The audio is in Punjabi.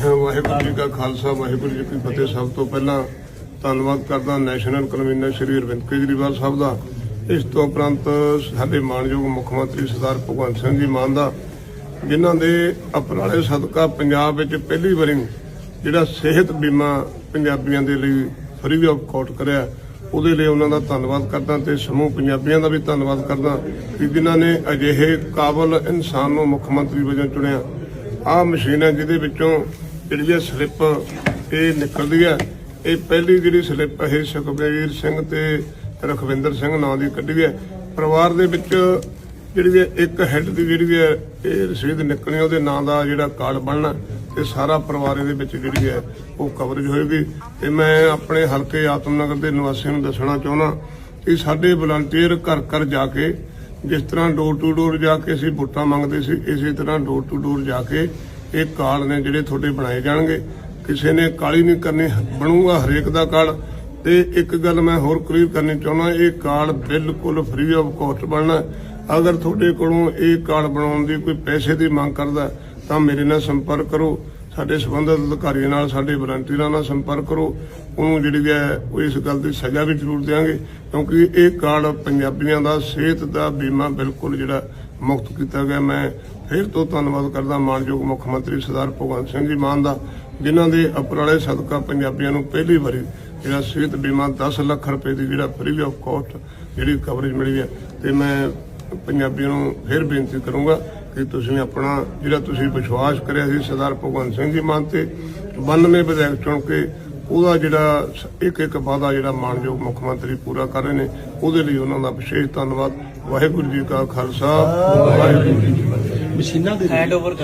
ਵਾਹਿਗੁਰੂ ਜੀ ਕਾ ਖਾਲਸਾ, ਵਾਹਿਗੁਰੂ ਜੀ ਕੀ ਫਤਿਹ। ਸਭ ਤੋਂ ਪਹਿਲਾਂ ਧੰਨਵਾਦ ਕਰਦਾ ਨੈਸ਼ਨਲ ਕਨਵੀਨਰ ਸ਼੍ਰੀ ਅਰਵਿੰਦ ਕੇਜਰੀਵਾਲ ਸਾਹਿਬ ਦਾ। ਇਸ ਤੋਂ ਉਪਰੰਤ ਸਾਡੇ ਮਾਨਯੋਗ ਮੁੱਖ ਮੰਤਰੀ ਸਰਦਾਰ ਭਗਵੰਤ ਸਿੰਘ ਜੀ ਮਾਨ ਦਾ, ਜਿਨ੍ਹਾਂ ਦੇ ਅਪਰਾਲੇ ਸਦਕਾ ਪੰਜਾਬ ਵਿੱਚ ਪਹਿਲੀ ਵਾਰੀ ਜਿਹੜਾ ਸਿਹਤ ਬੀਮਾ ਪੰਜਾਬੀਆਂ ਦੇ ਲਈ ਫ੍ਰੀ ਆਫ ਕਾਸਟ ਕਰਿਆ, ਉਹਦੇ ਲਈ ਉਹਨਾਂ ਦਾ ਧੰਨਵਾਦ ਕਰਦਾ ਤੇ ਸਮੂਹ ਪੰਜਾਬੀਆਂ ਦਾ ਵੀ ਧੰਨਵਾਦ ਕਰਦਾ ਕਿ ਜਿਨ੍ਹਾਂ ਨੇ ਅਜਿਹੇ ਕਾਬਲ ਇਨਸਾਨ ਨੂੰ ਮੁੱਖ ਮੰਤਰੀ ਵਜੋਂ ਚੁਣਿਆ। ਆਹ ਮਸ਼ੀਨ ਹੈ ਜਿਹਦੇ ਵਿੱਚੋਂ ਜਿਹੜੀ ਇਹ ਸਲਿੱਪ ਇਹ ਨਿਕਲਦੀ ਹੈ ਇਹ ਪਹਿਲੀ ਜਿਹੜੀ ਸਲਿੱਪ ਇਹ ਸੁਖਬੀਰ ਸਿੰਘ ਤੇ ਰਖਵਿੰਦਰ ਸਿੰਘ ਨਾਂ ਦੀ ਕੱਢੀ ਹੈ ਪਰਿਵਾਰ ਦੇ ਵਿੱਚ ਜਿਹੜੀ ਹੈ ਇੱਕ ਹੈੱਡ ਦੀ ਜਿਹੜੀ ਹੈ ਇਹ ਰਸੀਦ ਨਿਕਲਣੀ ਉਹਦੇ ਨਾਂ ਦਾ ਜਿਹੜਾ ਕਾਰਡ ਬਣਨਾ, ਤੇ ਸਾਰਾ ਪਰਿਵਾਰ ਇਹਦੇ ਵਿੱਚ ਜਿਹੜੀ ਹੈ ਉਹ ਕਵਰੇਜ ਹੋਏਗੀ। ਤੇ ਮੈਂ ਆਪਣੇ ਹਲਕੇ ਆਤਮਨਗਰ ਦੇ ਨਿਵਾਸੀਆਂ ਨੂੰ ਦੱਸਣਾ ਚਾਹੁੰਦਾ ਕਿ ਸਾਡੇ ਵਲੰਟੀਅਰ ਘਰ ਘਰ ਜਾ ਕੇ ਜਿਸ ਤਰ੍ਹਾਂ ਡੋਰ ਟੂ ਡੋਰ ਜਾ ਕੇ ਅਸੀਂ ਵੋਟਾਂ ਮੰਗਦੇ ਸੀ, ਇਸੇ ਤਰ੍ਹਾਂ ਡੋਰ ਟੂ ਡੋਰ ਜਾ ਕੇ ਇਹ ਕਾਰਡ ਨੇ ਜਿਹੜੇ ਤੁਹਾਡੇ ਬਣਾਏ ਜਾਣਗੇ। ਕਿਸੇ ਨੇ ਕਾਲੀ ਨਹੀਂ ਕਰਨੀ, ਬਣੂਗਾ ਹਰੇਕ ਦਾ ਕਾਰਡ। ਤੇ ਇੱਕ ਗੱਲ ਮੈਂ ਹੋਰ ਕਲੀਅਰ ਕਰਨੀ ਚਾਹੁੰਦਾ, ਇਹ ਕਾਰਡ ਬਿਲਕੁਲ ਫ੍ਰੀ ਆਫ ਕਾਸਟ ਬਣਨਾ ਅਗਰ ਤੁਹਾਡੇ ਕੋਲੋਂ ਇਹ ਕਾਰਡ ਬਣਾਉਣ ਦੀ ਕੋਈ ਪੈਸੇ ਦੀ ਮੰਗ ਕਰਦਾ ਤਾਂ ਮੇਰੇ ਨਾਲ ਸੰਪਰਕ ਕਰੋ। ਸਾਡੇ ਸੰਬੰਧਿਤ ਅਧਿਕਾਰੀਆਂ ਨਾਲ, ਸਾਡੇ ਵਲੰਟੀਅਰਾਂ ਨਾਲ ਸੰਪਰਕ ਕਰੋ। ਉਹਨੂੰ ਜਿਹੜੀ ਹੈ, ਉਹ ਇਸ ਗੱਲ ਦੀ ਸਜ਼ਾ ਵੀ ਜ਼ਰੂਰ ਦੇਵਾਂਗੇ ਕਿਉਂਕਿ ਇਹ ਕਾਰਡ ਪੰਜਾਬੀਆਂ ਦਾ, ਸਿਹਤ ਦਾ ਬੀਮਾ ਬਿਲਕੁਲ ਜਿਹੜਾ ਮੁਕਤ ਕੀਤਾ ਗਿਆ। ਮੈਂ ਫਿਰ ਤੋਂ ਧੰਨਵਾਦ ਕਰਦਾ ਮਾਨਯੋਗ ਮੁੱਖ ਮੰਤਰੀ ਸਰਦਾਰ ਭਗਵੰਤ ਸਿੰਘ ਜੀ ਮਾਨ ਦਾ, ਜਿਨ੍ਹਾਂ ਦੇ ਅਪਰਾਲੇ ਸਦਕਾ ਪੰਜਾਬੀਆਂ ਨੂੰ ਪਹਿਲੀ ਵਾਰੀ ਜਿਹੜਾ ਸਿਹਤ ਬੀਮਾ 10 ਲੱਖ ਰੁਪਏ ਦੀ ਜਿਹੜਾ ਫ੍ਰੀ ਆਫ ਕਾਸਟ ਜਿਹੜੀ ਕਵਰੇਜ ਮਿਲੀ ਹੈ। ਤੇ ਮੈਂ ਪੰਜਾਬੀਆਂ ਨੂੰ ਫਿਰ ਬੇਨਤੀ ਕਰੂੰਗਾ ਕਿ ਤੁਸੀਂ ਆਪਣਾ ਜਿਹੜਾ ਤੁਸੀਂ ਵਿਸ਼ਵਾਸ ਕਰਿਆ ਸੀ ਸਰਦਾਰ ਭਗਵੰਤ ਸਿੰਘ ਜੀ ਮਾਨ ਤੇ 92 ਵਿਧਾਇਕ ਚੁਣ ਕੇ ਉਹਦਾ ਜਿਹੜਾ ਇੱਕ ਇੱਕ ਵਾਅਦਾ ਜਿਹੜਾ ਮਾਨਯੋਗ ਮੁੱਖ ਮੰਤਰੀ ਪੂਰਾ ਕਰ ਰਹੇ ਨੇ ਉਹਦੇ ਲਈ ਉਹਨਾਂ ਦਾ ਵਿਸ਼ੇਸ਼ ਧੰਨਵਾਦ। ਵਾਹਿਗੁਰੂ ਜੀ ਕਾ ਖਾਲਸਾ ਵਾਹਿਗੁਰੂ ਜੀ ਕੀ ਫਤਿਹ। ਮਸ਼ੀਨਾਂ ਦੇ ਹੈਂਡ ਓਵਰ